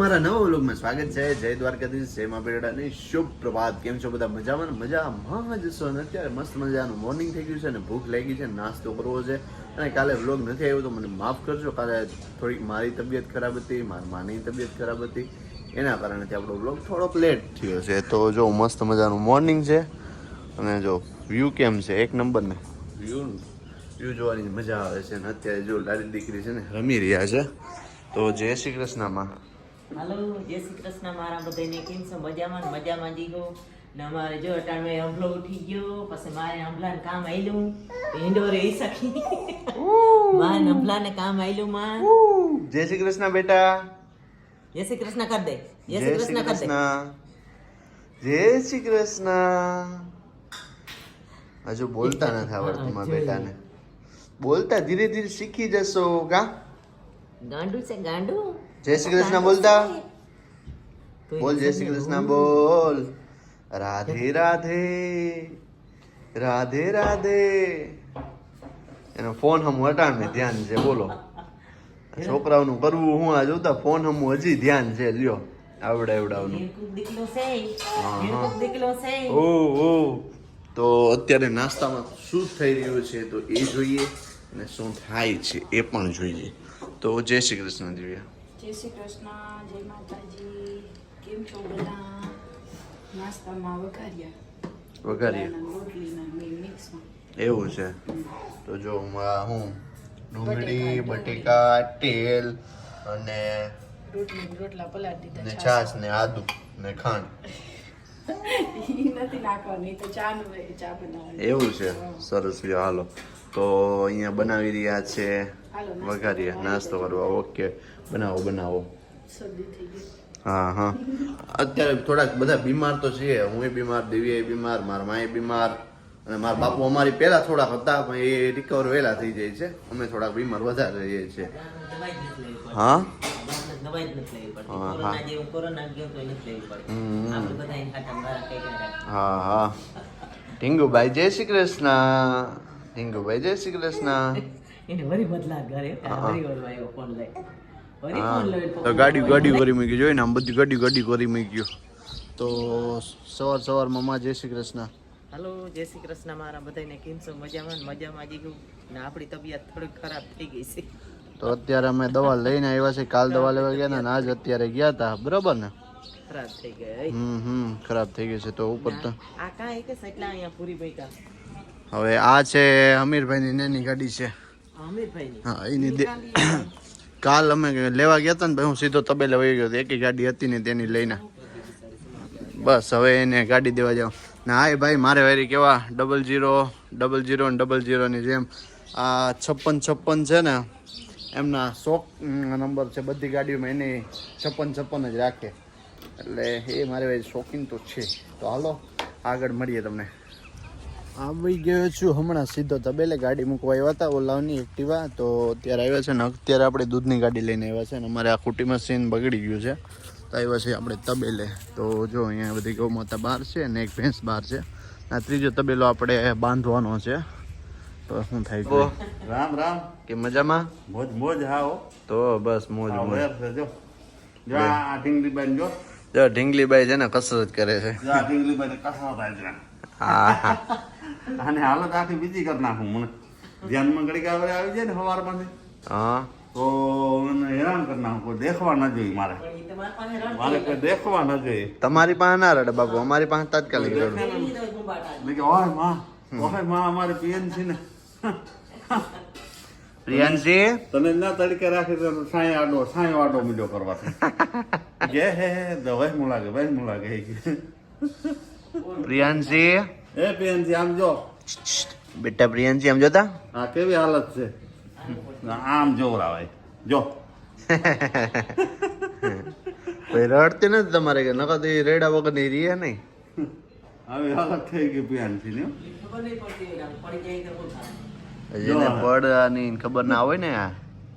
મારા નવા વ્લોગમાં સ્વાગત છે. જય દ્વારકાધીશ, જય મા પેડાની શુભ પ્રભાત. કેમ છો બધા? મજામાં મજામાં જ છો. અને અત્યારે મસ્ત મજાનું મોર્નિંગ થઈ ગયું છે અને ભૂખ લાગી છે. નાસ્તો કરવો છે. અને કાલે વ્લોગ નથી આવ્યો તો મને માફ કરજો. કાલે થોડીક મારી તબિયત ખરાબ હતી, મારી માની તબિયત ખરાબ હતી. એના કારણેથી આપણો વ્લોગ થોડોક લેટ થયો છે. તો જો, મસ્ત મજાનું મોર્નિંગ છે. અને જો વ્યૂ કેમ છે? એક નંબર ને. વ્યૂ વ્યૂ જોવાની મજા આવે છે. અને અત્યારે જો લાડી દીકરી છે ને, રમી રહ્યા છે. તો જય શ્રી કૃષ્ણમાં. હાલો જય શ્રી કૃષ્ણ મારા બધાને કેમ છો? મજામાં ને મજામાં જીગો ને અમારે જો અટાણવે હંભલો ઉઠી ગયો પછી મારે હંભલાને કામ આયલું. ભીંડો રહી સકી માં હંભલાને કામ આયલું માં. જય શ્રી કૃષ્ણ બેટા. જય શ્રી કૃષ્ણ કર દે. જય શ્રી કૃષ્ણ કર દે. જય શ્રી કૃષ્ણ. હજુ બોલતા નથી આવડતું મારા બેટાને. બોલતા ધીરે ધીરે શીખી જશો કા? ગાંડું છે ગાંડું. જય શ્રી કૃષ્ણ બોલતા? બોલ જય શ્રી કૃષ્ણ બોલ. રાધે રાધે. રાધે રાધે. એનો ફોન હમ હટાણ ને ધ્યાન છે બોલો. છોકરાઓનું કરવું હું આ જોતા ફોન હમ હજી ધ્યાન છે લ્યો. આવડે આવડાવનું ઓ ઓ. તો અત્યારે નાસ્તામાં શું થઈ રહ્યું છે તો એ જોઈએ અને શું થાય છે એ પણ જોઈએ. તો જય શ્રી કૃષ્ણ દિવ્યા. જય શ્રી કૃષ્ણ જય માતાજી. કેમ છો બધા? નાસ્તામાં વઘાર્યા. વઘારીએ રોટલીના મિક્સમાં એવું છે. તો જો હું ડુંગળી બટેકા તેલ અને ને રોટલા પલાળી ને છાશ. ને આદુ ને ખાંડ. નથી નાખવાની તો ચા ચા બનાવવાની. એવું છે. સરસ હાલો. તો અહીંયા બનાવી રહ્યા છે વઘારીએ નાસ્તો કરવા ઓકે. બનાવો બનાવો. શરદી થઈ ગઈ. હા હા. અત્યારે થોડાક બધા બીમાર તો છીએ હું એ બીમાર દેવી એ બીમાર મારા માએ બીમાર. અને મારા બાપુ અમારી પહેલા થોડાક હતા પણ એ રિકવર વહેલા થઈ જાય છે. અમે થોડાક બીમાર વધારે રહીએ છીએ. હા? હા, હા. ઢીંગુભાઈ જય શ્રી કૃષ્ણ. ઢીંગુભાઈ જય શ્રી કૃષ્ણ. એને વરી બદલા વરી આવ્યો હા. ફોન લઈ. તો ગાડી ગાડી કરી મૂકી. જોઈ ને આમ બધી ગાડી ગાડી કરી મૂક્યું. તો સવાર સવારમાં માં જય શ્રી કૃષ્ણ. હાલો જય શ્રી કૃષ્ણ મારા બધાને કેમ છો? મજામાં ને? મજામાં જીગું ને આપણી તબિયત થોડીક ખરાબ થઈ ગઈ છે. તો અત્યારે અમે દવા લઈને આવ્યા છે કાલ દવા લેવા ગયા ને આજ અત્યારે ગયા હતા. બરોબર ને? ખરાબ થઈ ગઈ હમ હમ. ખરાબ થઈ ગઈ છે તો ઉપર તો. આ કાંઈ કે એટલા અહીંયા પૂરી બૈકા હવે આ છે અમીરભાઈની નાની ગાડી છે. અમીરભાઈની? હા એની કાલ અમે લેવા ગયા હતા ને ભાઈ હું સીધો તબેલે વહી ગયો એક ગાડી હતી ને તેની લઈને. બસ, હવે એને ગાડી દેવા જાઉં. ને એ ભાઈ, મારે વેરી કેવા? ડબલ જીરો ડબલ જીરો ને ડબલ જીરોની જેમ. આ છપ્પન છપ્પન છે ને, એમના શોખ નંબર છે, બધી ગાડીઓમાં એને છપ્પન છપ્પન જ રાખે. એટલે એ મારે શોખીન તો છે. તો હાલો, આગળ મળીએ તમને. આવી ગયો છું. હમણાં સીધો તબેલે ગાડી મૂકવા આવ્યા હતા ઓલાવની એક્ટિવા. તો અત્યારે આવ્યા છે ને અત્યારે આપણે દૂધની ગાડી લઈને આવ્યા છે ને અમારે આ ખૂટી મશીન બગડી ગયું છે. તો આવ્યા છે આપણે તબેલે. તો જો અહીંયા બધી ગૌ માતા બહાર છે ને એક ભેંસ બહાર છે. આ ત્રીજો તબેલો આપણે બાંધવાનો છે. તો શું થાય છે? રામ રામ. કે મજામાં? મોજ મોજ હા હો તો બસ મોજ મોજ. જો જો આ આ ઢીંગલી બેન જો જો ઢીંગલીબાઈ છે ને કસરત કરે છે. જો આ હા. હા આને હાલત આખી બીજી કરી નાખું મને. ધ્યાનમાં ઘડીક આવે આવી જાય ને સવારમાંથી હા. તો મને હેરાન કરી નાખું કોઈ દેખવા ન જોઈએ મારે. મારે કોઈ દેખવા ન જોઈએ. તમારી પાસે ના રડે બાપુ અમારી પાસે તાત્કાલિક રડે. કે ઓયમાં ઓયમાં અમારે પીએન છે ને. પ્રિયાંશી? તને ના તડકે રાખી તો સાંય આડો સાંય આડો મીડો કરવાથી. જે હે હે દવાઈ મુલાગે લાગે વહેમું લાગે એ પ્રિયાંશી આમ જો. બેટા પ્રિયાંશી આમ જોતા? હા કેવી હાલત છે? આમ જોવરાવાય. જો. કોઈ રડતી નથી તમારે કે? નકર તો રેડા વગરની રીએ નહીં. હાલત થઈ ગઈ પીએનસી ને જેને પડવાની ખબર ના હોય ને આ.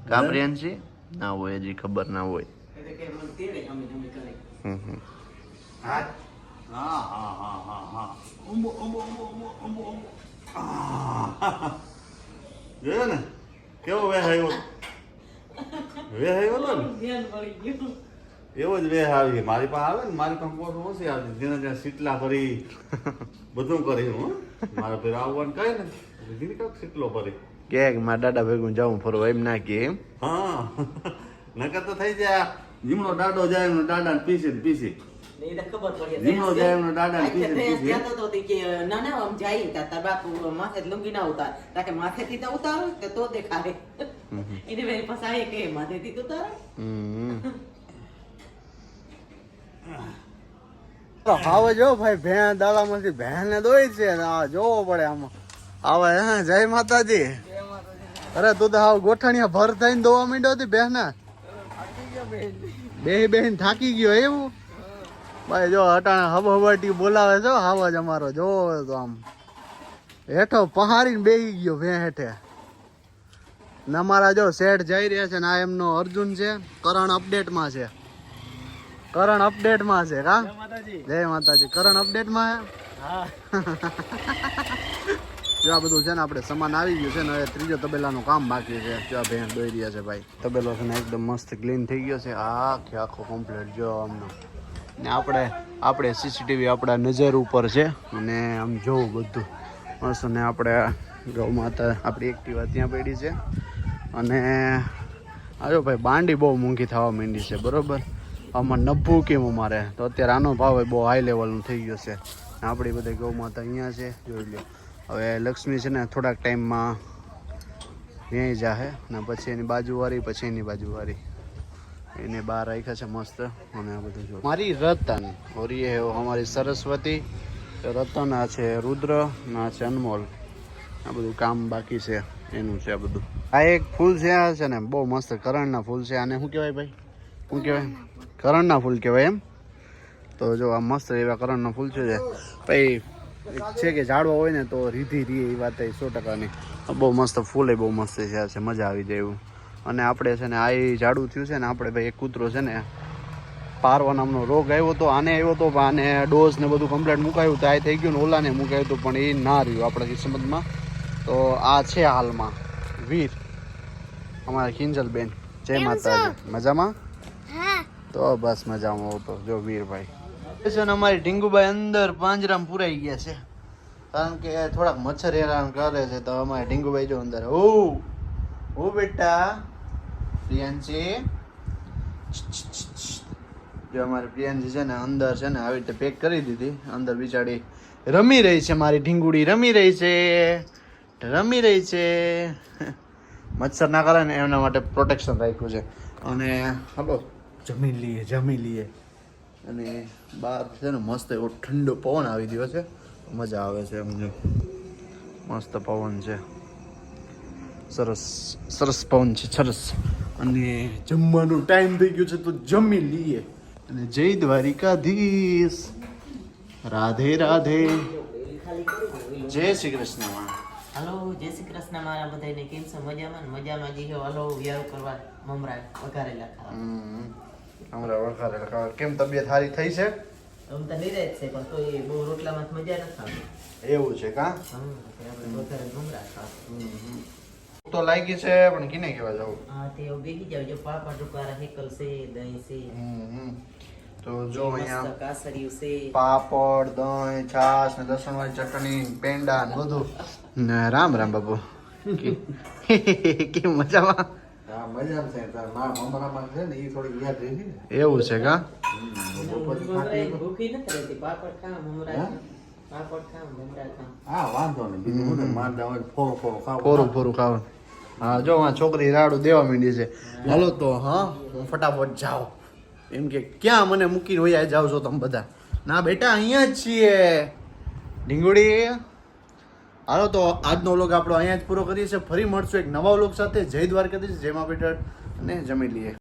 કા પ્રિયાંશી? ના હોય હજી ખબર ના હોય. એટલે કે મને તેડે અમે તમે કરે હમ હમ. હા. હા હા હા હા. હા ઉંબો ઉંબો ઉંબો ઉંબો ઉંબો આહ. જોયો ને કેવો વેહ આવ્યો? વેહ આવ્યો ને. એવો જ વેહ આવી મારી પાસે આવે ને મારી પાસે પોસ ઓછી આવે જેને ત્યાં સીટલા ફરી બધું કરી હું મારે પેલા આવવાનું કહે ને દીદી કાંક સીટલો ફરી કે મારા દાદા ભેગું જાઉં ફરવા એમ ના કે એમ. હા. નકર તો થઈ જાય જીમનો દાડો જાય એમનો દાડા પીસી ને પીસી. ને એને ખબર પડી જીમનો જાય એમનો દાડા આખે પીસી ને ભેંસ પીસી કહેતો હતો તે કે ના ના આમ જાય તા તાર માથે લુંગી ના ઉતાર. તા કે માથેથી તો ઉતારો કે તો દેખાડે એને મારી પાસે આવે કે માથેથી તો ઉતારો. તો હવે જો ભાઈ ભેં દાડામાંથી ભેણ ને દોઈ છે આ જોવો પડે આમાં. આવે હા જય માતાજી. અરે તું તો હાવ ગોઠણિયા ભર થઈને દોવા માંડ્યો હતી બેન. બે બેન થાકી ગયો એવું? ભાઈ જો હટાણે હબ હબાટી બોલાવે છો આવાજ અમારો. જોવો તો આમ. હેઠો પહારીને બેહી ગયો ભે હેઠે. ને અમારા જો શેઠ જઈ રહ્યા છે ને આ એમનો અર્જુન છે કરણ અપડેટમાં છે. કરણ અપડેટમાં છે કા? જય માતાજી. કરણ અપડેટમાં છે જો આ બધું છે ને આપણે સામાન આવી ગયું છે ને હવે ત્રીજો તબેલાનું કામ બાકી છે. જો આ ભેણ દોઈ રહ્યા છે ભાઈ. તબેલો છે ને એકદમ મસ્ત ક્લીન થઈ ગયો છે. આખે આખો કમ્પ્લીટ જો આમનો ને આપણે આપણે સીસીટીવી આપણા નજર ઉપર છે અને આમ જોવું બધું. મસ્ત ને આપણે ગૌ માતા આપણી એક્ટિવા ત્યાં પડી છે. અને આજો ભાઈ, બાંડી બહુ મોંઘી થવા માંડી છે, બરાબર? આમાં નભ્ભું કેમ અમારે? તો અત્યારે આનો ભાવ બહુ હાઈ લેવલનો થઈ ગયો છે. આપણી બધી ગૌ માતા અહીંયા છે, જોઈ લો. હવે લક્ષ્મી છે ને થોડાક ટાઈમમાં વ્યાઈ જાહે, ને પછી એની બાજુવાળી, પછી એની બાજુવાળી. એને બહાર રાખ્યા છે મસ્ત. અને આ બધું જો. મારી રતન. ઓરી અમારી સરસ્વતી. રતન આ છે રુદ્ર આ છે અનમોલ. આ બધું કામ બાકી છે. એનું છે આ બધું. આ એક ફૂલ છે, આ છે ને બહુ મસ્ત કરણના ફૂલ છે. આને શું કહેવાય ભાઈ? શું કહેવાય? કરણના ફૂલ કહેવાય એમ? તો જો આ મસ્ત એવા કરણના ફૂલ છે ભાઈ છે કે ઝાડવા હોય ને તો રીધી રીએ એ વાત સો ટકાની. બહુ મસ્ત ફૂલ એ બહુ મસ્ત છે. આ છે મજા આવી જાય એવું. અને આપણે છે ને આ ઝાડું થયું છે ને આપણે ભાઈ એક કૂતરો છે ને પારવા નામનો રોગ આવ્યો હતો આને આવ્યો તો પણ આને ડોઝ ને બધું કમ્પ્લેટ મુકાયું તો આ થઈ ગયું ને ઓલાને મુકાયું હતું પણ એ ના રહ્યું આપણા કિસ્મતમાં. તો આ છે હાલમાં. વીર અમારા કિંજલબેન. જય માતાજી. મજામાં? તો બસ મજામાં હતો જો વીરભાઈ. છે ને અમારી ઢીંગુભાઈ અંદર પાંજરામાં પુરાઈ ગયા છે. કારણ કે થોડાક મચ્છર હેરાન કરે છે તો અમારે ઢીંગુભાઈ જો અંદર. ઓ ઓ બેટા. પ્રિયાંશી? જો અમારી પ્રિયાંશી છે ને અંદર છે ને આવી રીતે પેક કરી દીધી. અંદર બિચારી રમી રહી છે, મારી ઢીંગુડી રમી રહી છે, રમી રહી છે. મચ્છર ના કરે ને એમના માટે પ્રોટેક્શન રાખ્યું છે. અને હલો, જમી લઈએ જમી લઈએ. અને બહાર છે ને મસ્ત એવો ઠંડો પવન આવી ગયો છે. મજા આવે છે એમ જો. મસ્ત પવન છે. સરસ સરસ પવન છે, સરસ. અને જમવાનું ટાઈમ થઈ ગયો છે તો જમી લઈએ. અને જય દ્વારિકાધીશ. રાધે રાધે. જય શ્રી કૃષ્ણ હલો જય શ્રી કૃષ્ણ મારા બધાને કેમ છો? મજામાં મજામાં જી હાલો વ્યાવ કરવા મમરા વઘારેલા ખાવા. હમ. હમણાં વખારેલા ખાવા. કેમ તબિયત સારી થઈ છે? આમ તો નિરાજ છે પણ તો એ બહુ રોટલામાં મજા નથી આવતી. એવું છે કા? આપણે વઘારેલા મમરા ખાવા. તો લાગી છે પણ કિને કેવા જાવ હા તે હવે જાવ. જો પાપા રૂપારા હેકલ છે. દહીં છે તો જો અહીંયા કાસરિયું છે. પાપડ દહીં છાશ ને લસણ વાળી ચટણી પેંડા ને બધું. ને રામ રામ બાપુ. કેમ? મજામાં? હા મજા છે. તાર મારા મમરામાં છે ને એ થોડી યાદ રહી ને. એવું છે કા? ભૂખી નથી રહેતી. પાપડ ખા મમરા હે? વાંધો નહીં. બીજું તો માર દવા ફોરો ફોરો ખાવ. ફોરું ફોરું ખાવ હા જો આ છોકરી રાડું દેવા માંડી છે. હાલો તો હા હું ફટાફટ જાઉં. એમ કે ક્યાં મને મૂકીને વયા જાવ છો તમે બધા? ના બેટા અહીંયા જ છીએ. ઢીંગુડી હાલો તો આજનો વ્લોગ આપણો અહીંયા જ પૂરો કરીએ છીએ. ફરી મળશું એક નવા લોક સાથે. જય દ્વારકાધીશ જય મા બેટા અને જમી લઈએ.